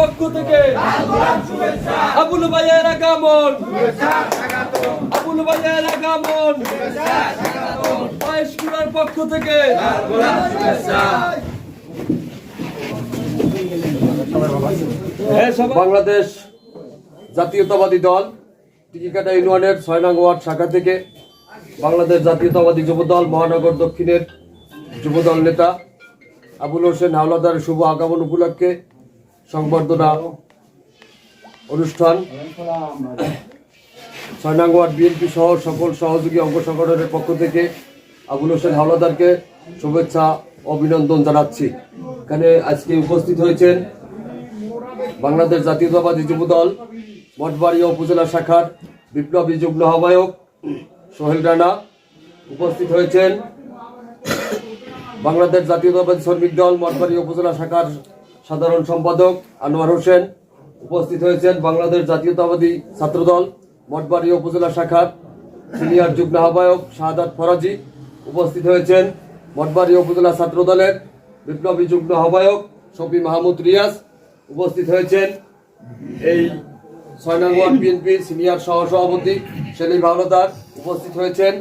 পক্ষ থেকে আবুল আবুল পক্ষ থেকে। বাংলাদেশ জাতীয়তাবাদী দল, টিকিকাটা ইউনিয়নের ছয় নং ওয়ার্ড শাখা থেকে বাংলাদেশ জাতীয়তাবাদী যুবদল, মহানগর দক্ষিণের যুবদল নেতা আবুল হোসেন হাওলাদার শুভ আগমন উপলক্ষে সংবর্ধনা অনুষ্ঠান। ছয় নং ওয়ার্ড বিএনপি সহ সকল সহযোগী অঙ্গ সংগঠনের পক্ষ থেকে আবুল হোসেন হাওলাদারকে শুভেচ্ছা অভিনন্দন জানাচ্ছি। এখানে আজকে উপস্থিত হয়েছেন বাংলাদেশ জাতীয়তাবাদী যুবদল মঠবাড়িয়া উপজেলা শাখার বিপ্লবী যুগ্ম আহ্বায়ক সোহেল রানা। উপস্থিত হয়েছেন বাংলাদেশ জাতীয়তাবাদী শ্রমিক দল মঠবাড়িয়া উপজেলা শাখার সাধারণ সম্পাদক আনোয়ার হোসেন উপস্থিত হয়েছেন বাংলাদেশ জাতীয়তাবাদী ছাত্রদল মঠবাড়িয়া উপজেলা শাখার সিনিয়র যুগ্ম আহ্বায়ক শাহাদাত ফরাজি উপস্থিত হয়েছেন মঠবাড়িয়া উপজেলা ছাত্রদলের বিপ্লবী যুগ্ম আহ্বায়ক শফি মাহমুদ রিয়াজ উপস্থিত হয়েছেন। এই ছয় নং ওয়ার্ড বিএনপির সিনিয়র সহসভাপতি সেলিম হাওলাদার উপস্থিত হয়েছেন।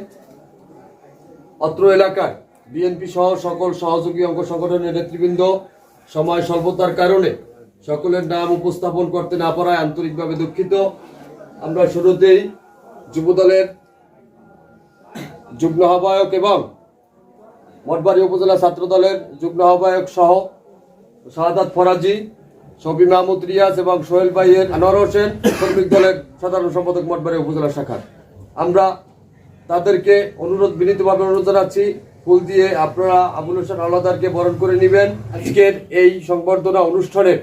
অত্র এলাকায় বিএনপি সহ সকল সহযোগী অঙ্গ সংগঠনের নেতৃবৃন্দ সময় স্বল্পতার কারণে সকলের নাম উপস্থাপন করতে না পারায় আন্তরিকভাবে দুঃখিত। আমরা শুরুতেই যুবদলের যুগ্ম আহ্বায়ক এবং মঠবাড়ি উপজেলা ছাত্র দলের যুগ্ম আহ্বায়ক সহ শাহাদাত ফরাজি, শফি মাহমুদ রিয়াজ এবং সোহেল ভাইয়ের আনোয়ার হোসেন শ্রমিক দলের সাধারণ সম্পাদক মঠবাড়ি উপজেলা শাখার। আমরা তাদেরকে অনুরোধ বিনীতভাবে অনুরোধ জানাচ্ছি ফুল দিয়ে আপনারা আবুল হোসেন আল্লাদারকে বরণ করে নেবেন আজকের এই সংবর্ধনা অনুষ্ঠানের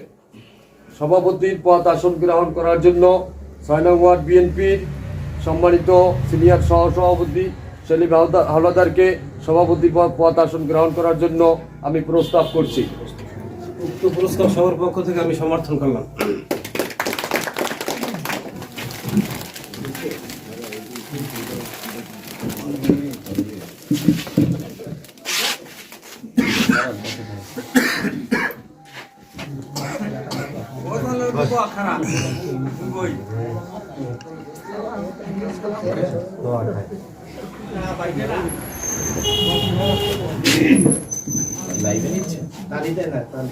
সভাপতির পদ আসন গ্রহণ করার জন্য ছয় নং ওয়ার্ড বিএনপির সম্মানিত সিনিয়র সহ সভাপতি সেলিম হালদারকে সভাপতি পদ পদ আসন গ্রহণ করার জন্য আমি প্রস্তাব করছি উক্ত প্রস্তাব সবার পক্ষ থেকে আমি সমর্থন করলাম Thank you. লাইভে নিচ্ছে তারই দেয় না তার